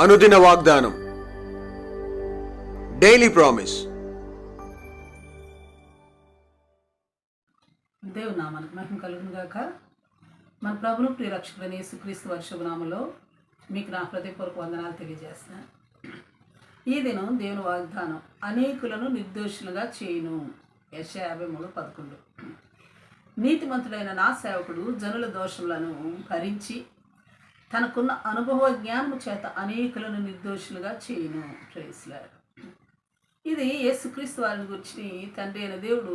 అనుదిన వాగ్దానం. Daily promise దేవుని నామానికి మహిమ కలుగును గాక. మన ప్రభును ప్రియరక్షకుడైన యేసుక్రీస్తు వర్షభనామలో మీకు నా హృదయపూర్వక వందనాలు తెలియజేస్తాను ఈ దినం దేవుని వాగ్దానం అనేకులను నిర్దోషులుగా చేయును. యశ యాభై మూడు పదకొండు. నీతిమంతుడైన నా సేవకుడు జనుల దోషములను భరించి తనకున్న అనుభవ జ్ఞానము చేత అనేకులను నిర్దోషులుగా చేయను. ప్రేస్లాడు ఇది యేసుక్రీస్తు వారిని గురించి తండ్రి అయిన దేవుడు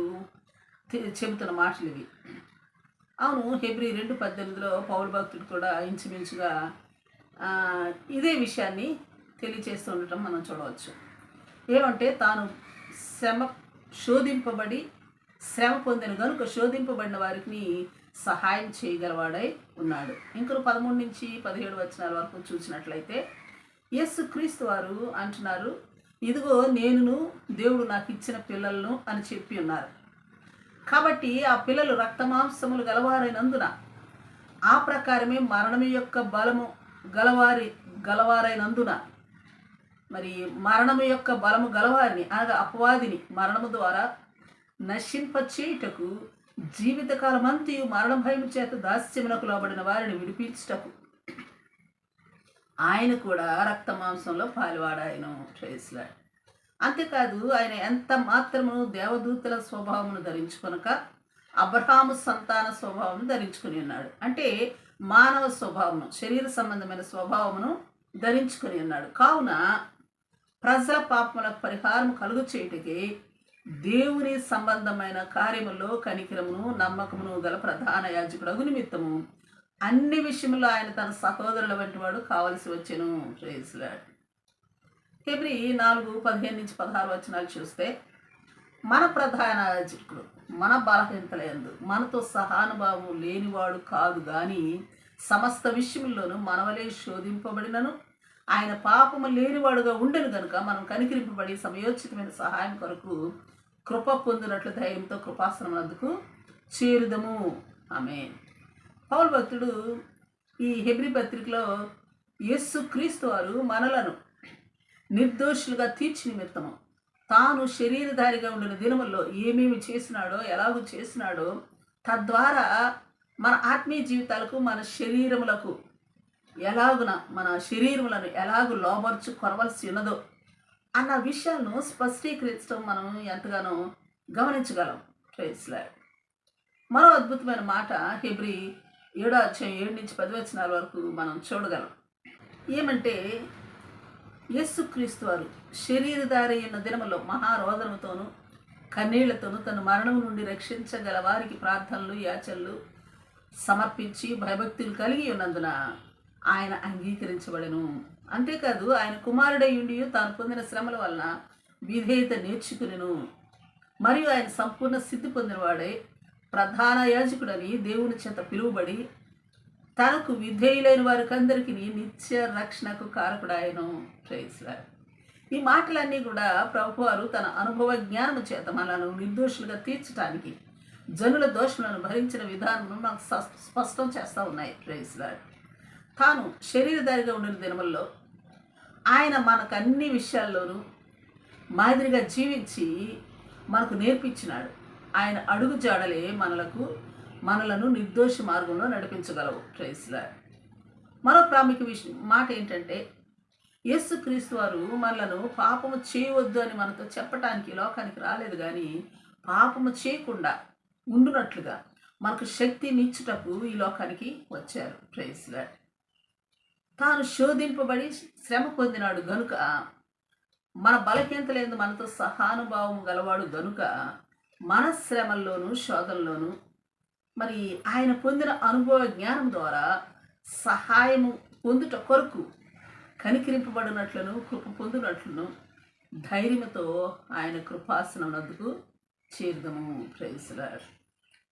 చెబుతున్న మాటలు ఇవి. అవును హెబ్రి రెండు పద్దెనిమిదిలో పౌరు భక్తుడు కూడా ఇంచుమించుగా ఇదే విషయాన్ని తెలియచేస్తూ ఉండటం మనం చూడవచ్చు. ఏమంటే తాను శ్రమ శోధింపబడి శ్రమ పొందిన గనుక శోధింపబడిన వారికి సహాయం చేయగలవాడై ఉన్నాడు. ఇంకొక పదమూడు నుంచి పదిహేడు వచనాల వరకు చూసినట్లయితే యేసు క్రీస్తు వారు అంటున్నారు ఇదిగో నేనును దేవుడు నాకు ఇచ్చిన పిల్లలను అని చెప్పి ఉన్నారు. కాబట్టి ఆ పిల్లలు రక్తమాంసములు గలవారైనందున ఆ ప్రకారమే మరణము యొక్క బలము గలవారి గలవారైనందున మరి మరణము యొక్క బలము గలవారిని అనగా అపవాదిని మరణము ద్వారా నశింపచేయుటకు జీవితకాలమంతయు మరణ భయం చేత దాస్యమునకు లోబడిన వారిని విడిపించుటకు. ఆయన కూడా రక్త మాంసంలో పాలువాడాయను ప్రేస్లాడ్ అంతేకాదు ఆయన ఎంత మాత్రము దేవదూతల స్వభావమును ధరించుకొనక అబ్రహాము సంతాన స్వభావం ధరించుకుని ఉన్నాడు. అంటే మానవ స్వభావము శరీర సంబంధమైన స్వభావమును ధరించుకుని ఉన్నాడు. కావున ప్రజల పాపములకు పరిహారం కలుగు చేయుటకి దేవుని సంబంధమైన కార్యములో కనికరమును నమ్మకమును గల ప్రధాన యాజకుడు నిమిత్తము. అన్ని విషయంలో ఆయన తన సహోదరుల వంటి వాడు కావలసి వచ్చెను. ప్రేజ్లాడ్ ఫిబ్రి నాలుగు పదిహేను నుంచి పదహారు వచనాలు చూస్తే మన ప్రధాన యాజకుడు మన బలహీనతలందు మనతో సహానుభావం లేనివాడు కాదు కానీ సమస్త విషయంలోనూ మనవలే శోధింపబడినను. ఆయన పాపము లేనివాడుగా ఉండను గనుక మనం కనికరింపబడి సమయోచితమైన సహాయం కొరకు కృప పొందినట్లు ధైర్యంతో కృపాసనమునందుకు చేరుదము. ఆమె పౌల్ భక్తుడు ఈ హెబ్రి పత్రికలో యస్సు క్రీస్తు వారు మనలను నిర్దోషులుగా తీర్చి నిమిత్తము. తాను శరీరధారిగా ఉండిన దినముల్లో ఏమేమి చేసినాడో ఎలాగూ చేసినాడో తద్వారా మన ఆత్మీయ జీవితాలకు మన శరీరములకు ఎలాగున మన శరీరములను ఎలాగు లోబర్చు కొరవలసి ఉన్నదో అన్న విషయాలను స్పష్టీకరించడం మనం ఎంతగానో గమనించగలం. ప్రైస్లాడ్ మరో అద్భుతమైన మాట హెబ్రి ఏడో అధ్యాయం ఏడు నుంచి పది వచనాల వరకు మనం చూడగలం. ఏమంటే యేసుక్రీస్తు వారు శరీరధారి అయిన దినములో మహారోదనముతోనూ కన్నీళ్ళతోనూ తన మరణం నుండి రక్షించగల వారికి ప్రార్థనలు యాచనలు సమర్పించి భయభక్తులు కలిగి ఉన్నందున ఆయన అంగీకరించబడెను. అంతేకాదు ఆయన కుమారుడై ఉండి తాను పొందిన శ్రమల వలన విధేయత నేర్చుకునేను. మరియు ఆయన సంపూర్ణ సిద్ధి పొందినవాడై ప్రధాన యాజకుడని దేవుని చేత పిలువబడి తనకు విధేయులైన వారికందరికీ నిత్య రక్షణకు కారకుడాయను. ప్రయత్నిస్తారు ఈ మాటలన్నీ కూడా ప్రభువారు తన అనుభవ జ్ఞానము చేత మనలను నిర్దోషులుగా తీర్చడానికి జనుల దోషులను భరించిన విధానం మనకు స్పష్టం చేస్తూ ఉన్నాయి. ప్రేస్లాడ్ తాను శరీరధారిగా ఉండిన దినముల్లో ఆయన మనకు అన్ని విషయాల్లోనూ మాదిరిగా జీవించి మనకు నేర్పించినాడు. ఆయన అడుగు జాడలే మనలకు మనలను నిర్దోష మార్గంలో నడిపించగలవు. ప్రైస్లా మరో ప్రాముఖ్య విషయం మాట ఏంటంటే యేసుక్రీస్తు వారు మనలను పాపము చేయవద్దు అని మనతో చెప్పటానికి లోకానికి రాలేదు కానీ పాపము చేయకుండా ఉండునట్లుగా మనకు శక్తినిచ్చుటకు ఈ లోకానికి వచ్చారు. ప్రైస్లా తాను శోధింపబడి శ్రమ పొందినాడు గనుక మన బలహీనతలేందు మనతో సహానుభావం గలవాడు గనుక మన శ్రమల్లోనూ శోధంలోనూ మరి ఆయన పొందిన అనుభవ జ్ఞానం ద్వారా సహాయము పొందుట కొరకు కనికరింపబడినట్లను కృప పొందినట్లను ధైర్యంతో ఆయన కృపాసనం నందుకు చేరుదము ప్రేసులాడు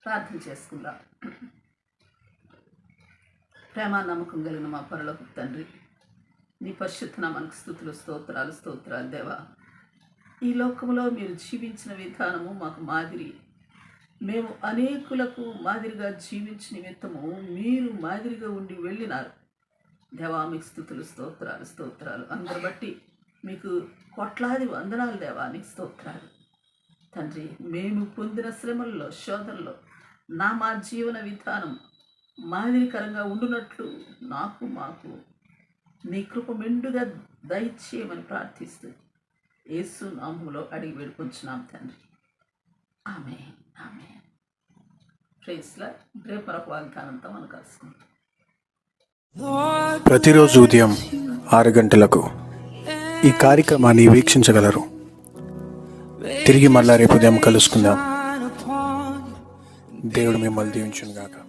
ప్రార్థన చేసుకుందాం. ప్రేమ నమ్మకం కలిగిన మా పరలోకి తండ్రి నీ పరిశుద్ధ నామానికి స్థుతులు స్తోత్రాలు స్తోత్రాలు దేవా. ఈ లోకంలో మీరు జీవించిన విధానము మాకు మాదిరి. మేము అనేకులకు మాదిరిగా జీవించిన నిమిత్తము మీరు మాదిరిగా ఉండి వెళ్ళినారు. దేవా మీకు స్థుతులు స్తోత్రాలు స్తోత్రాలు. అందరు బట్టి మీకు కొట్లాది వందనాలు దేవా నీకు స్తోత్రాలు. తండ్రి మేము పొందిన శ్రమల్లో శోధనలో నా మా జీవన విధానం మాదిరికరంగా ఉండునట్లు నాకు మాకు నీ కృప మెండుగా దయచేయమని ప్రార్థిస్తూ యేసు నామములో అడిగి వేడుకొంచున్నాం తండ్రి. ఆమె ఆమె ప్రేస్ల రేపరకు వాగ్దానంతో మనం కలుసుకుంటాం ప్రతిరోజు ఉదయం ఆరు గంటలకు ఈ కార్యక్రమాన్ని వీక్షించగలరు. తిరిగి మళ్ళా రేపు ఉదయం కలుసుకుందాం. దేవుడు మిమ్మల్ని దీవించుగాక గాక